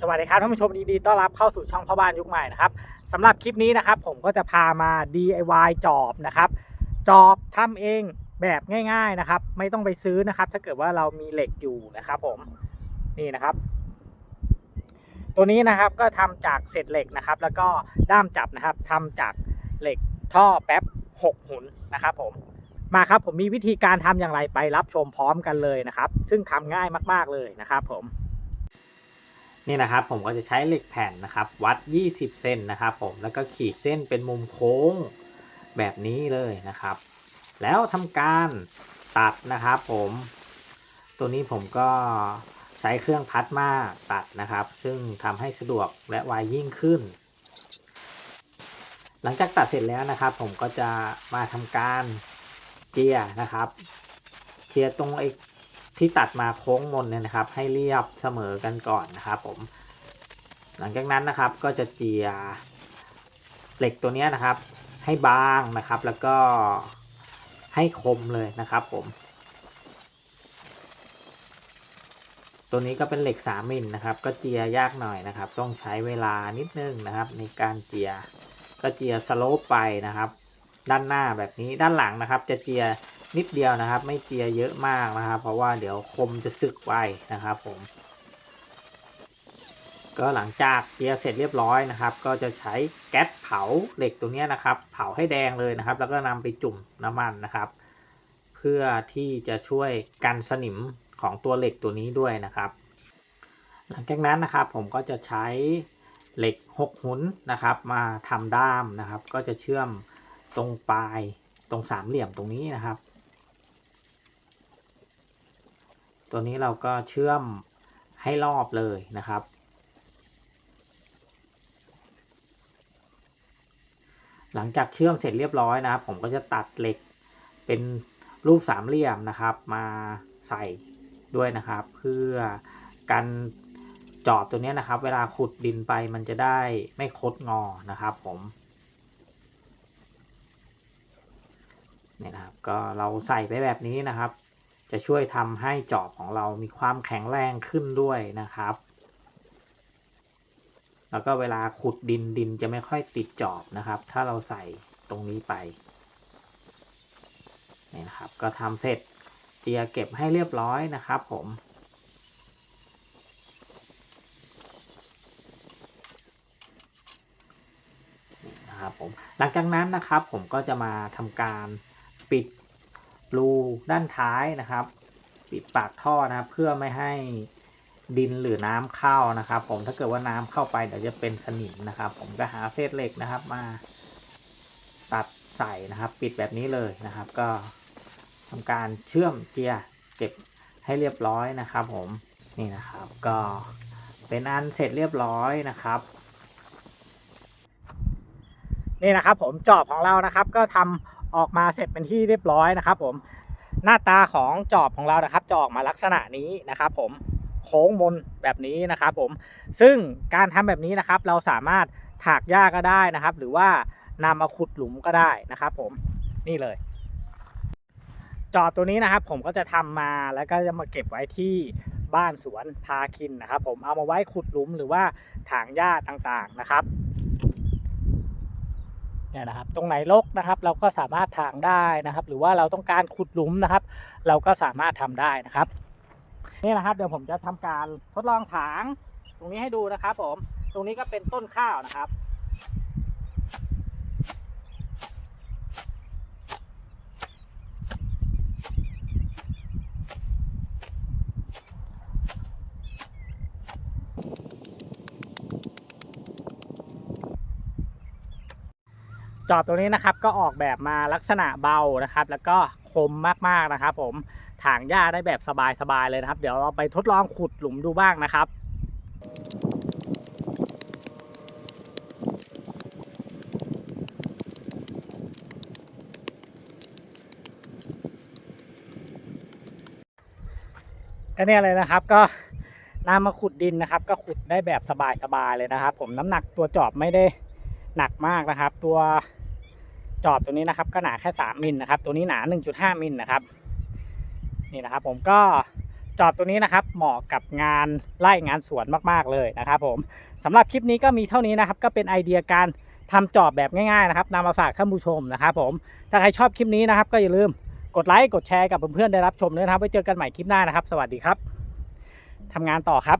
สวัสดีครับท่านผู้ชมยินดีต้อนรับเข้าสู่ช่องพ่อบ้านยุคใหม่นะครับสำหรับคลิปนี้นะครับ ผมก็จะพามา DIY จอบนะครับ จอบทำเองแบบง่าย ๆนะครับ ไม่ต้องไปซื้อนะครับ ถ้าเกิดว่าเรามีเหล็กอยู่นะครับ ผมนี่นะครับ ตัวนี้นะครับก็ทำจากเศษเหล็กนะครับ แล้วก็ด้ามจับนะครับทำจากเหล็กท่อแป๊บหกหุนนะครับ ผมมาครับ ผมมีวิธีการทำอย่างไรไปรับชมพร้อมกันเลยนะครับ ซึ่งทำง่ายมาก ๆเลยนะครับ ผม นี่นะครับผมก็จะใช้เหล็กแผ่นนะครับ วัด 20 เซนนะครับผมแล้วก็ขีดเส้นเป็นมุมโค้งแบบนี้เลยนะครับ แล้วทำการตัดนะครับผม ตัวนี้ผมก็ใช้เครื่องพัดมาตัดนะครับ ซึ่งทำให้สะดวกและไวยิ่งขึ้น หลังจากตัดเสร็จแล้วนะครับ ผมก็จะมาทำการเจียนะครับเจียตรงไอ้ ที่ตัดมาโค้งมนเนี่ยนะครับ ให้เรียบเสมอกันก่อนนะครับผม หลังจากนั้นนะครับก็จะเจียเหล็กตัวนี้นะครับ ให้บางนะครับ แล้วก็ให้คมเลยนะครับผม ตัวนี้ก็เป็นเหล็ก3มิลนะครับ ก็เจียยากหน่อยนะครับ ต้องใช้เวลานิดนึงนะครับ ในการเจียก็เจียสโลปไปนะครับ ด้านหน้าแบบนี้ด้านหลังนะครับ จะเจีย นิดเดียวนะครับ ไม่เจียเยอะมากนะครับ เพราะว่าเดี๋ยวคมจะสึกไวนะครับผม ก็หลังจากเจียเสร็จเรียบร้อยนะครับ ก็จะใช้แก๊สเผาเหล็กตัวนี้นะครับ เผาให้แดงเลยนะครับ แล้วก็นำไปจุ่มน้ำมันนะครับ เพื่อที่จะช่วยกันสนิมของตัวเหล็กตัวนี้ด้วยนะครับ หลังจากนั้นนะครับผมก็จะใช้เหล็กหกหุนนะครับ มาทำด้ามนะครับ ก็จะเชื่อมตรงปลายตรงสามเหลี่ยมตรงนี้นะครับ ตัวนี้เราก็เชื่อมให้รอบเลยนะครับ หลังจากเชื่อมเสร็จเรียบร้อยนะครับผมก็จะตัดเหล็กเป็นรูปสามเหลี่ยมนะครับ มาใส่ด้วยนะครับ เพื่อกันจอบตัวนี้นะครับ เวลาขุดดินไปมันจะได้ไม่คดงอนะครับ ผมเนี่ยนะครับก็เราใส่ไปแบบนี้นะครับ จะช่วยทำให้จอบของเรามีความแข็งแรงขึ้นด้วยนะครับ แล้วก็เวลาขุดดินดินจะไม่ค่อยติดจอบนะครับ ถ้าเราใส่ตรงนี้ไปนี่นะครับ ก็ทำเสร็จเจียเก็บให้เรียบร้อยนะครับผมนี่นะครับผมหลังจากนั้นนะครับผมก็จะมาทำการปิด รูด้านท้ายนะครับ ปิดปากท่อนะครับ เพื่อไม่ให้ดินหรือน้ำเข้านะครับ ผมถ้าเกิดว่าน้ำเข้าไปเดี๋ยวจะเป็นสนิมนะครับ ผมก็หาเศษเหล็กนะครับ มาตัดใส่นะครับ ปิดแบบนี้เลยนะครับ ก็ทำการเชื่อมเจียเก็บให้เรียบร้อยนะครับ ผมนี่นะครับ ก็เป็นอันเสร็จเรียบร้อยนะครับนี่นะครับผมจอบของเรานะครับก็ทำ ออกมาเสร็จเป็นที่เรียบร้อยนะครับ ผม หน้าตาของจอบของเรานะครับ จะออกมาลักษณะนี้นะครับ ผมโค้งมนแบบนี้นะครับผมซึ่งการทำแบบนี้นะครับ เราสามารถถากหญ้าก็ได้นะครับ หรือว่านำมาขุดหลุมก็ได้นะครับผมนี่เลย จอบตัวนี้นะครับ ผมก็จะทำมาแล้วก็จะมาเก็บไว้ที่บ้านสวนพาคินนะครับ ผมเอามาไว้ขุดหลุมหรือว่าถางหญ้าต่างๆนะครับ เนี่ยนะครับตรงไหนรกนะครับ เราก็สามารถถางได้นะครับ หรือว่าเราต้องการขุดหลุมนะครับ เราก็สามารถทำได้นะครับนี่นะครับเดี๋ยวผมจะทำการทดลองถาง ตรงนี้ให้ดูนะครับ ผม ตรงนี้ก็เป็นต้นข้าวนะครับ จอบตัวนี้นะครับก็ออกแบบมาลักษณะเบานะครับ แล้วก็คมมากๆนะครับ ผมถางหญ้าได้แบบสบายๆเลยนะครับ เดี๋ยวเราไปทดลองขุดหลุมดูบ้างนะครับก็เนี่ยเลยนะครับก็นำมาขุดดินนะครับ ก็ขุดได้แบบสบายๆเลยนะครับ ผมน้ำหนักตัวจอบไม่ได้หนักมากนะครับ ตัว จอบตัวนี้นะครับ ก็หนาแค่3มิลนะครับ ตัวนี้หนา 1.5มิลนะครับ นี่นะครับ ผมก็จอบตัวนี้นะครับ เหมาะกับงานไร่งานสวนมากๆเลยนะครับ ผมสำหรับคลิปนี้ก็มีเท่านี้นะครับ ก็เป็นไอเดียการทำจอบแบบง่ายๆนะครับนำมาฝากท่านผู้ชมนะครับ ผมถ้าใครชอบคลิปนี้นะครับ ก็อย่าลืมกดไลค์กดแชร์กับเพื่อนๆได้รับชมด้วยนะครับไว้เจอกันใหม่คลิปหน้านะครับ สวัสดีครับทำงานต่อครับ